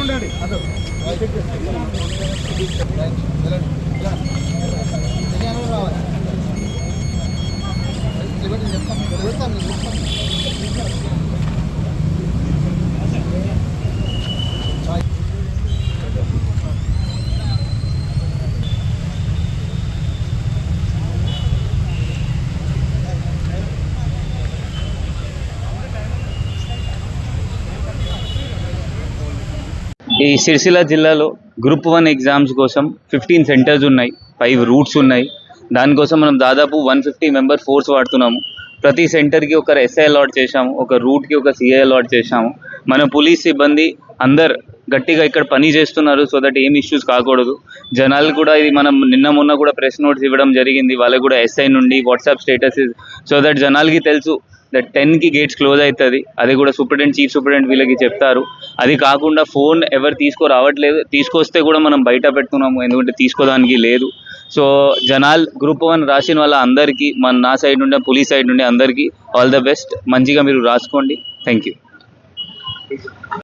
నెల ఉండండి. అదో ఈ సిరిసిల్ల జిల్లాలో గ్రూప్ వన్ ఎగ్జామ్స్ కోసం ఫిఫ్టీన్ సెంటర్స్ ఉన్నాయి ఫైవ్ రూట్స్ ఉన్నాయి. దానికోసం మనం దాదాపు వన్ ఫిఫ్టీ మెంబర్ ఫోర్స్ వాడుతున్నాము. ప్రతి సెంటర్కి ఒక ఎస్ఐ అలాట్ చేశాము ఒక రూట్కి ఒక సిఐ అలాట్ చేశాము. మన పోలీస్ సిబ్బంది అందరు గట్టిగా ఇక్కడ పని చేస్తున్నారు సో దట్ ఏం ఇష్యూస్ కాకూడదు. జనాలు కూడా ఇది మనం నిన్న మొన్న కూడా ప్రెస్ నోట్స్ ఇవ్వడం జరిగింది. వాళ్ళకి కూడా ఎస్ఐ నుండి వాట్సాప్ స్టేటస్ సో దట్ జనాలకి తెలుసు టెన్కి గేట్స్ క్లోజ్ అవుతుంది అది కూడా సూపరింటెండెంట్ చీఫ్ సూపరింటెండెంట్ వీళ్ళకి చెప్తారు. అది కాకుండా ఫోన్ ఎవరు తీసుకురావట్లేదు. తీసుకొస్తే కూడా మనం బయట పెట్టుకున్నాము ఎందుకంటే తీసుకోవడానికి లేదు. సో జనాల్ గ్రూప్ వన్ రాసిన వాళ్ళ అందరికీ మన నా సైడ్ నుండి పోలీస్ సైడ్ నుండి అందరికీ ఆల్ ద బెస్ట్ మంచిగా మీరు రాసుకోండి. Thank you